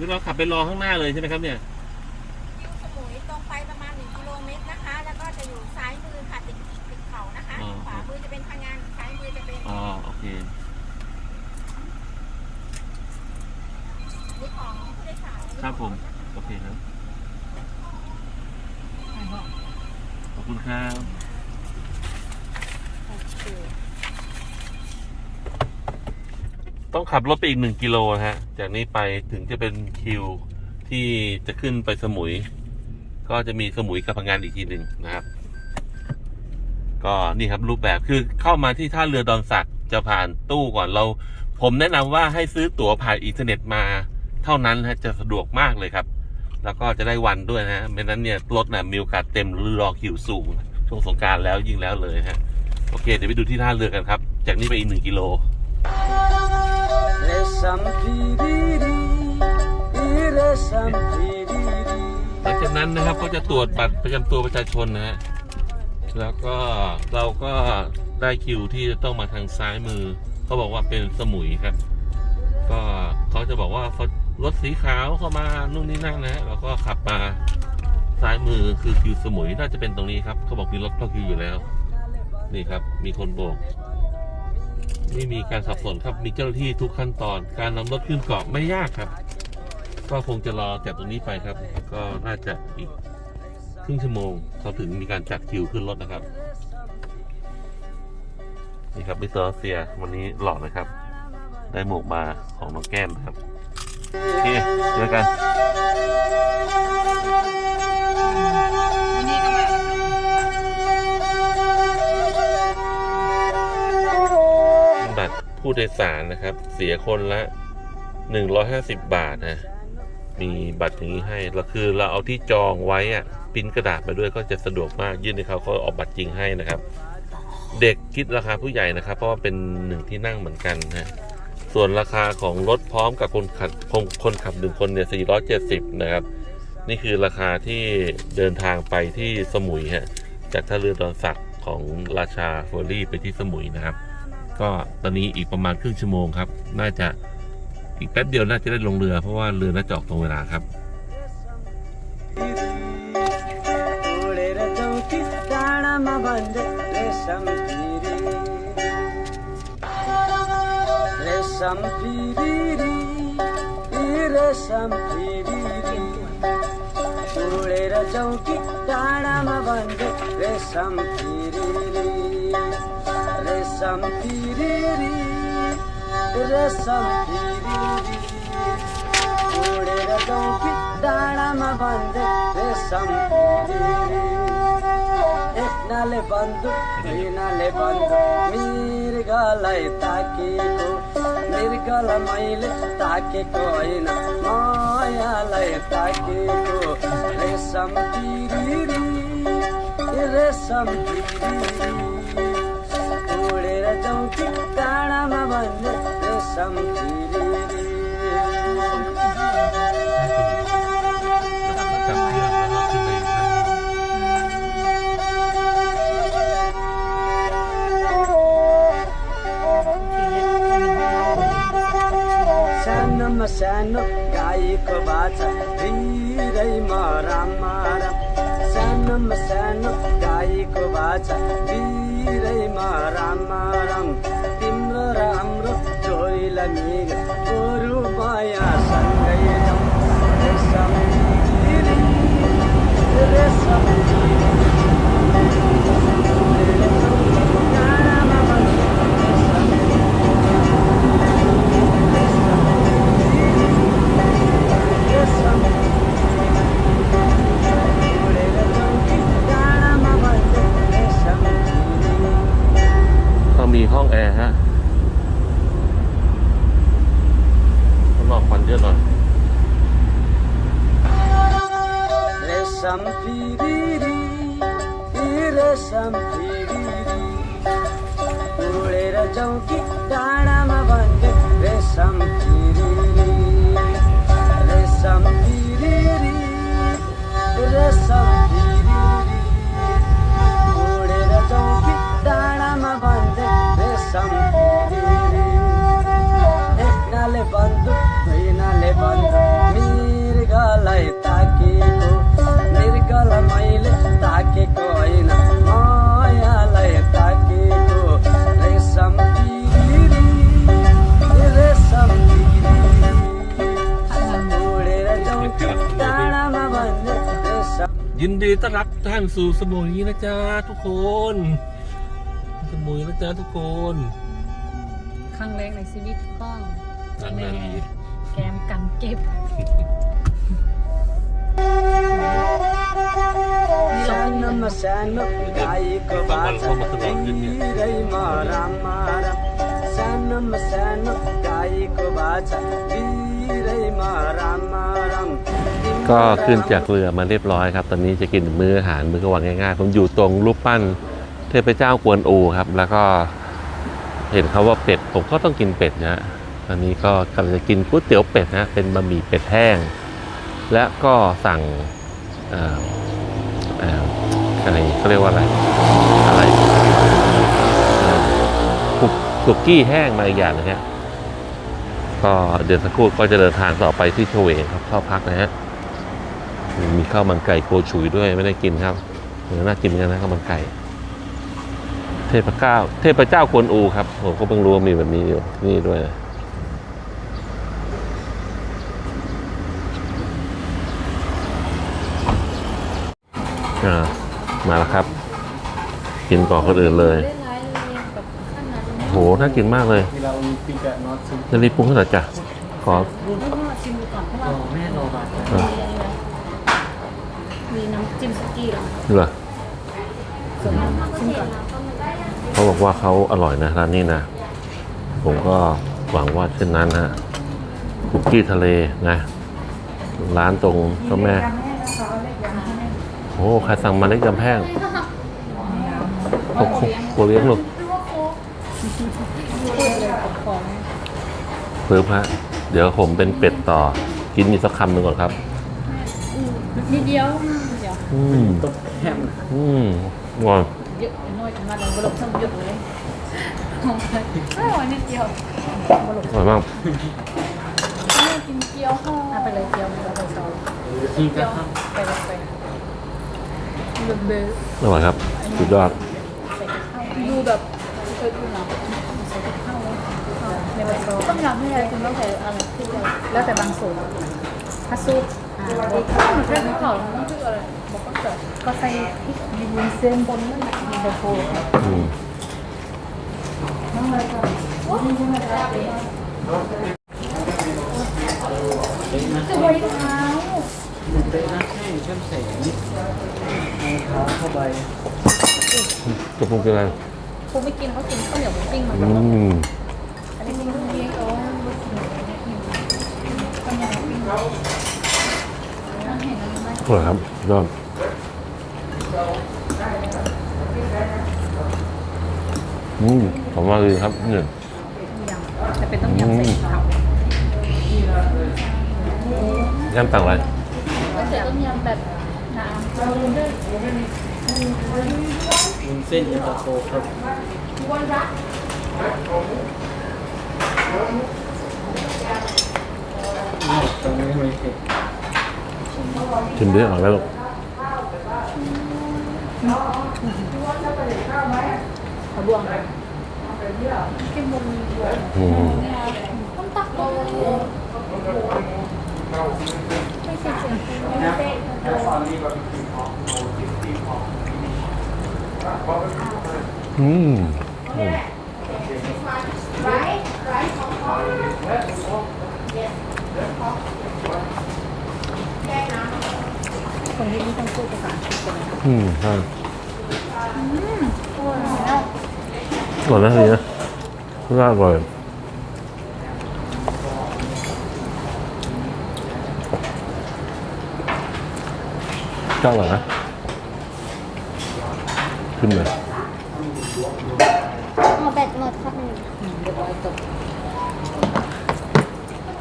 รือเราขับไปรอข้างหน้าเลยใช่ไหมครับเนี่ยคิวสมุยตรงไปประมาณ1กิโลเมตรนะคะ แล้วก็จะอยู่ซ้ายมือค่ะติดติดเขานะคะอ๋อขวามือจะเป็นพังงานซ้ายมือจะเป็นอ๋อโอเคนี่ของผู้โดยสารครับผมโอเคครับขอบคุณครับ ต้องขับรถไปอีกหนึ่งกิโลนะฮะ จากนี้ไปถึงจะเป็นคิวที่จะขึ้นไปสมุย ก็จะมีสมุยกับพังงานอีกทีหนึ่งนะครับ ก็นี่ครับรูปแบบคือเข้ามาที่ท่าเรือดอนสักจะผ่านตู้ก่อนเรา ผมแนะนำว่าให้ซื้อตั๋วผ่านอินเทอร์เน็ตมา เท่านั้นฮะจะสะดวกมากเลยครับ แล้วก็จะได้วันด้วยนะฮะไม่นั้นเนี่ยรถนะ่ะมีโอกาสเต็มหรือรอคิวสูงช่วงสงการแล้วยิ่งแล้วเลยฮะโอเค เดี๋ยวไปดูที่ท่าเรือกันครับ จากนี้ไปอีกหนึ่งกิโล ดัหลังจากนั้นนะครับก็จะตรวจบัตรประจำตัวประชาชนนะฮะแล้วก็เราก็ได้คิวที่จะต้องมาทางซ้ายมือเขาบอกว่าเป็นสมุยครับ ก็เขาจะบอกว่าเขารถสีขาวเข้ามานู่นนี่นั่นนะฮะแล้วก็ขับมาซ้ายมือคือคิวสมุยน่าจะเป็นตรงนี้ครับเขาบอกมีรถเข้าคิวอยู่แล้ว นี่ครับ มีคนโบก ไม่มีการสับสนครับมีเจ้าหน้าที่ทุกขั้นตอน การนำรถขึ้นเกาะไม่ยากครับ ก็คงจะรอจากตรงนี้ไปครับ ก็น่าจะอีกครึ่งชั่วโมงเขาถึงมีการจัดคิวขึ้นรถนะครับ นี่ครับมิสเตอร์เซียวันนี้หล่อนะครับ ได้หมวกมาของน้องแก้มครับโอเคเจอกัน ผู้โดยสารนะครับ เสียคนละ 150 บาทนะมีบัตรอย่างนี้ให้แล้วคือเราเอาที่จองไว้อะปริ้นกระดาษมาด้วยก็จะสะดวกมากยื่นให้เขาเขาออกบัตรจริงให้นะครับ เด็กคิดราคาผู้ใหญ่นะครับ เพราะว่าเป็นหนึ่งที่นั่งเหมือนกันนะส่วนราคาของรถพร้อมกับคนขับคนคนขับหนึ่งคนเนี่ย470 นะครับ นี่คือราคาที่เดินทางไปที่สมุยฮะจากท่าเรือดอนสักของราชาเฟอร์รี่ไปที่สมุยนะครับ ก็ตอนนี้อีกประมาณครึ่งชั่วโมงครับ น่าจะอีกแป๊บเดียวน่าจะได้ลงเรือเพราะว่าเรือน่าจะออกตรงเวลาครับเรสัมพี रेशम डाँडामा बन्दे एकनाले बन्दु दुईनाले ताकेको मैले ताकेको होइन मायालाई ताकेको। पिरी सानोमा सानो गाईको बाछा भिरैमा राम राम सानोमा सानो गाईको बाछा มีห้องแอร์ฮะข้างนอกควันเยอะหน่อย রেশম ফিরি রেশম ফিরি পুরুলের চৌকি ডানাম বন্ধ রেশম ফিরি রেশম ফিরি রেশম นดีต้อนรับท่านสู่สมุยนะจ๊ะทุกคน สมุยนะจ๊ะทุกคนครั้งแรกในชีวิตก้องหลังแม่นั้นแกมกำเก็บตะวันเข้ามาตลอดขึ้นเนี่มารามารัง ก็ขึ้นจากเรือมาเรียบร้อยครับ ตอนนี้จะกินมื้ออาหารมื้อกลางวันง่ายๆ ผมอยู่ตรงรูปปั้นเทพเจ้ากวนอูครับ แล้วก็เห็นเขาว่าเป็ด ผมก็ต้องกินเป็ดนะตอนนี้ก็กำลังจะกินก๋วยเตี๋ยวเป็ดนะ เป็นบะหมี่เป็ดแห้ง และก็สั่งอะไรเขาเรียกว่าอะไร อะไรคุกสุกี้แห้งมาอีกอย่างหนึงฮะก็เดี๋ยวสักครู่ก็จะเดินทางต่อไปที่เฉวงครับเข้าพักนะฮะ มีข้าวมันไก่โกฉุยด้วยไม่ได้กินครับเออน่ากินเหมือนกันนะข้าวมันไก่ เทพเจ้า เทพเจ้ากวนอูครับผมก็เพิ่งรู้ว่ามีแบบนี้อยู่นี่ด้วยนะอ่ามาแล้วครับ กินก่อนคนอื่นเลยเล่นร้ายเลยแบบขั้นนั้นเลยโหน่ากินมากเลยเราปิกะน็อตซึ่งจะรีบปรุงเท่าไหร่จ้ะขอแล้วก็ชิมดูก่อนเพราะว่าแม่โนบาเออมีน้ำ จิ้มสกี้เหรอเหรอส่วนน้ำชิมก่อนเขาบอกว่าเขาอร่อยนะร้านนี้นะ ผมก็หวังว่าเช่นนั้นฮะคุกกี้ทะเลนะ ร้านตรงเจ้าแม่โอ้ใครสั่งมาเล็กยำแห้งโอ้โหโคเลี้ยงลูกพูดเลยกับของเพิ่มฮะเดี๋ยวผมเป็นเป็ดต่อ กินอีกสักคำหนึ่งก่อนครับนิดเดียว เดี๋ยวอืมตกแฮมอืมงอนเยอะน้อยขนาดนั้นบลบทั้งเยอะเลยของใครไม่ไหวนิดเดียวบลบอร่อยมากไม่กินเกี๊ยวห่อไปเลยเกี๊ยวมันเราไปต่อที่เกี๊ก็ยวครับไปเลยไปเบอร์เบอร์อร่อยครับ สุดยอดดูแบบเคยดูหนังใส่กับข้าวเลยในใบซอต้องยำให้อะไรคุณต้องใส่อะไรที่อะไรแล้วแต่บางสูตรถ้าซุปอ่าบอกข้าว แค่ข้าวต้องคืออะไรบอกก็เกิดก็ใส่พริกมีวุ้นเส้นบนนั่นแหละมีเบอร์โฟอืมน้องอะไรก่อนว้าวนี่ใช่ไหมจะไว้เท้ามันเป็นนักแข่งเข้มแสงเอาเท้าเข้าไปจะปรุงเป็นอะไรครูไม่กินเขากินข้าวเหนียวหมูปิ้งมันอืมอันนี้มันเลี้ยงเอาลูกหมูข้าวเหนียวหมูปิ้งเห็น อะไรไหมอร่อยครับสุดยอดอืมผมว่าดีครับเนี่ยยำแต่เป็นต้มยำใส่เผายำต่างอะไรก็จะต้มยำแบบน้ำวุ้นเส้นเย็นตาโฟครับตรงนี้ไม่เผ็ด ชิมดิอร่อยไคนที่นี่ต้องพูดภาษาอังกฤษกันนะอืมใช่โอ้ยแล้วอร่อยนะทีนะน่าอร่อยเจ้าอร่อยนะขึ้นเลยเอาแบตหมดครับเรียบร้อยจบ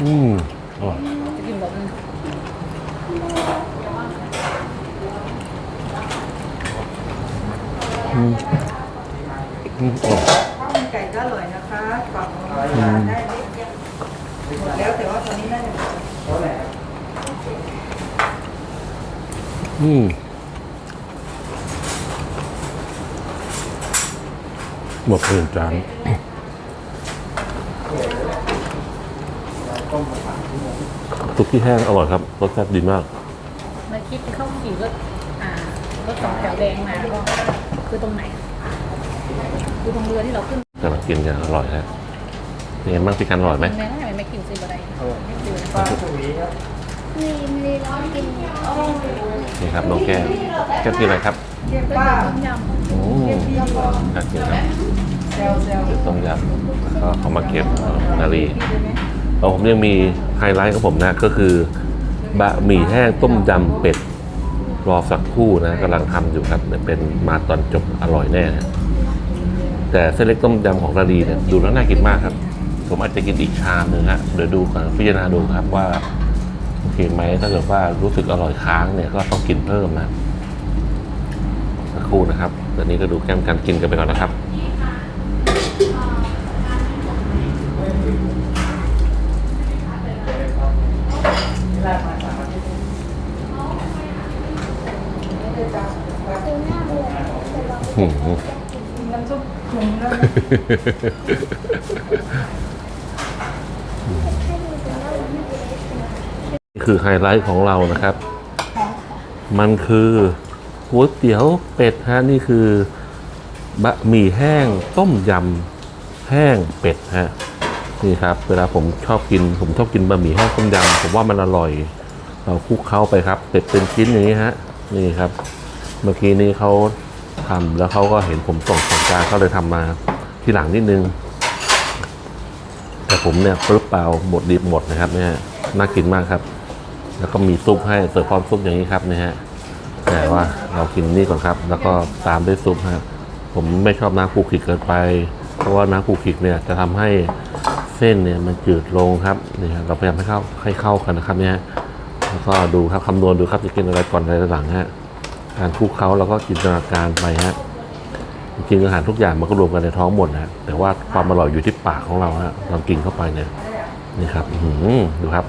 อืมอร่อย จะกินแบบนึง อืมอืมอร่อย ข้าวมันไก่ก็อร่อยนะคะปรับของทาได้นิดเดียวหมดแล้วแต่ว่าตอนนี้น่าจะอืมหมดเพียงจานซุกี้แห้งอร่อยครับรสชาติดีมาก มาคิดข้าวขี่ก็อ่ารถสองแถวแดงมาก็ คือตรงไหนคือตรงเรือที่เราขึ้นกำลังกินกันอร่อยฮะเป็นไงบ้างพี่กันอร่อยไหมแม่ไม่ไม่กินซีบะไรไม่กินปลาสวีครับมีมีร้อนกินนี่ครับน้องแก้วแก้วกินอะไรครับเรียกป้าต้มยำโอ้น่ากินครับแซวแซวคือต้มยำแล้วก็เขามาเก็บนาลีแล้วผมยังมีไฮไลท์ของผมนะก็คือบะหมี่แห้งต้มยำเป็ด รอสักคู่นะกำลังทำอยู่ครับเดี๋ยวเป็นมาตอนจบอร่อยแน่นะแต่เส้นเล็กต้มยำของราดีเนี่ยดูแล้วน่ากินมากครับ ผมอาจจะกินอีกชามหนึ่งฮะเดี๋ยวดูก่อนพิจารณาดูครับว่าโอเคไหมถ้าเกิดว่ารู้สึกอร่อยค้างเนี่ยก็ต้องกินเพิ่มนะสักครู่นะครับเดี๋ยวนี้ก็ดูแก้มกันกินกันไปก่อนนะครับ หืมน้ำซุปถุงแล้วคือไฮไลท์ของเรานะครับ มันคือก๋วยเตี๋ยวเป็ดฮะนี่คือบะหมี่แห้งต้มยำแห้งเป็ดฮะนี่ครับเวลาผมชอบกิน ผมชอบกินบะหมี่แห้งต้มยำผมว่ามันอร่อย เราคลุกเข้าไปครับเป็ดเป็นชิ้นอย่างนี้ฮะ นี่ครับ เมื่อกี้นี้เขาทำแล้วเขาก็เห็นผมส่งสัญญาณเขาเลยทำมาที่หลังนิดนึง แต่ผมเนี่ยปึ๊บเปล่าหมดดิบหมดนะครับเนี่ยน่ากินมากครับ แล้วก็มีซุปให้เสิร์ฟพร้อมซุปอย่างนี้ครับนะฮะแต่ว่าเรากินนี่ก่อนครับ แล้วก็ตามด้วยซุปครับผมไม่ชอบน้ำคลุกคลิกเกินไป เพราะว่าน้ำคลุกคลิกเนี่ยจะทำให้เส้นเนี่ยมันจืดลงครับนี่ครับเราพยายามให้เข้าให้เข้ากันนะครับเนี่ย แล้วก็ดูครับคำนวณดูครับจะกินอะไรก่อนอะไรหลังฮะการคลุกเขาแล้วก็จินตนาการไปฮะจริงอาหารทุกอย่างมันก็รวมกันในท้องหมดนะแต่ว่าความอร่อยอยู่ที่ปากของเราฮะเรากินเข้าไปเนี่ยนี่ครับดูครับ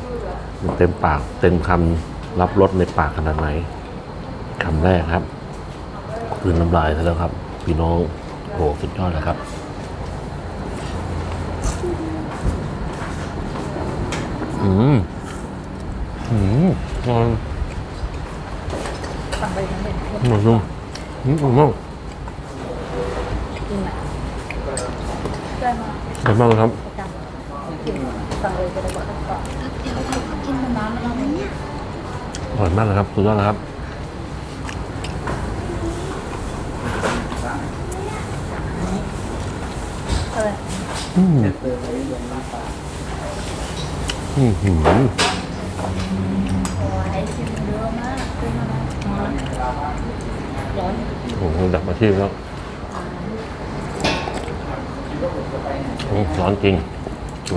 มันเต็มปากเต็มคำรับรสในปากขนาดไหนคำแรกครับคืนน้ำลายซะแล้วครับ พี่น้องโหสุดยอดเลยครับอืม อืมอร่อยสั่งไปทั้งเป็นอร่อยนุ่มอืมอร่อยมากกินไหนได้มาอร่อยมากเลยครับประจำกินสั่งเลยจะได้บอกก่อนกินน้ำเราเนี่ยอร่อยมากเลยครับสุดยอดเลยครับอะไรอืมอืมหืม โอ้ยชิมเยอะมากขึ้นมาแล้วร้อนโอ้โหดับมาชีพแล้วอืมร้อนจริง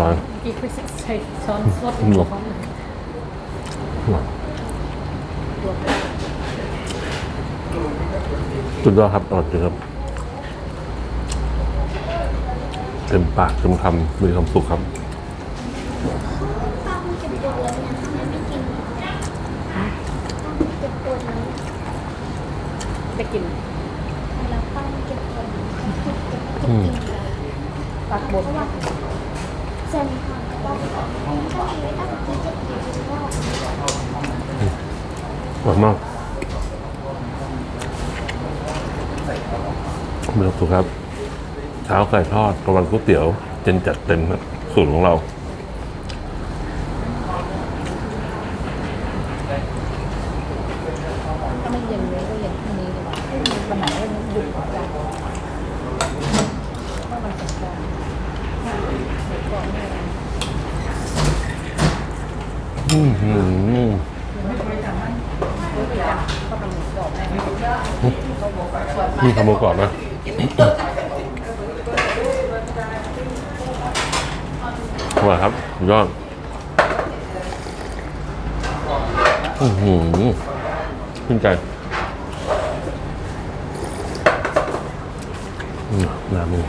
ร้อนกี่คือใช้ช้อนสดอืมของสุดยอดครับอร่อยจริงครับเต็มปากเต็มคำมีความสุขครับ ป้ามันเก็บปวดแล้วเนี่ยทำไมไม่กินป้ามันเก็บปวดแล้ว ไปกินแล้วป้ามันเก็บปวดแล้วอืมปากบดเส้นค่ะป้าต้องมีไว้ตั้งที่จะกินรอบอร่อยมากมีความสุขครับ เช้าไก่ทอดกลางวันก๋วยเตี๋ยวเจนจัดเต็มครับสูตรของเรา ถ้าไม่เย็นเลยก็เย็นพรุ่งนี้ดีกว่าวันไหนก็หยุดก่อนได้ว่ามันสงกรานต์เดี๋ยวก่อนเนี่อืมหืมก็ทำหมูกรอบได้นี่ขโมยกรอบนะอร่อยครับสุดยอดอือหือ ขึ้นใจน้ำมึง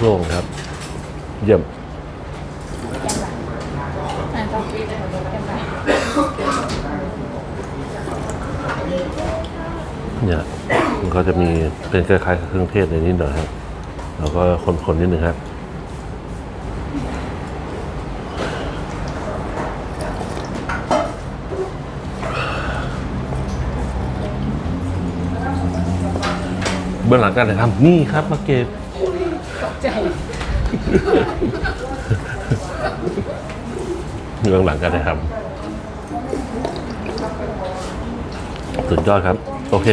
โล่งครับ เยี่ยมเนี่ยมันก็จะมีเป็นคล้ายๆเครื่องเทศในนิดหน่อยครับ แล้วก็คนๆนิดนึงครับเบื้องหลังการถ่ายทำนี่ครับมาเก็บตกใจเบื้องหลังการถ่ายทำสุดยอดครับ โอเค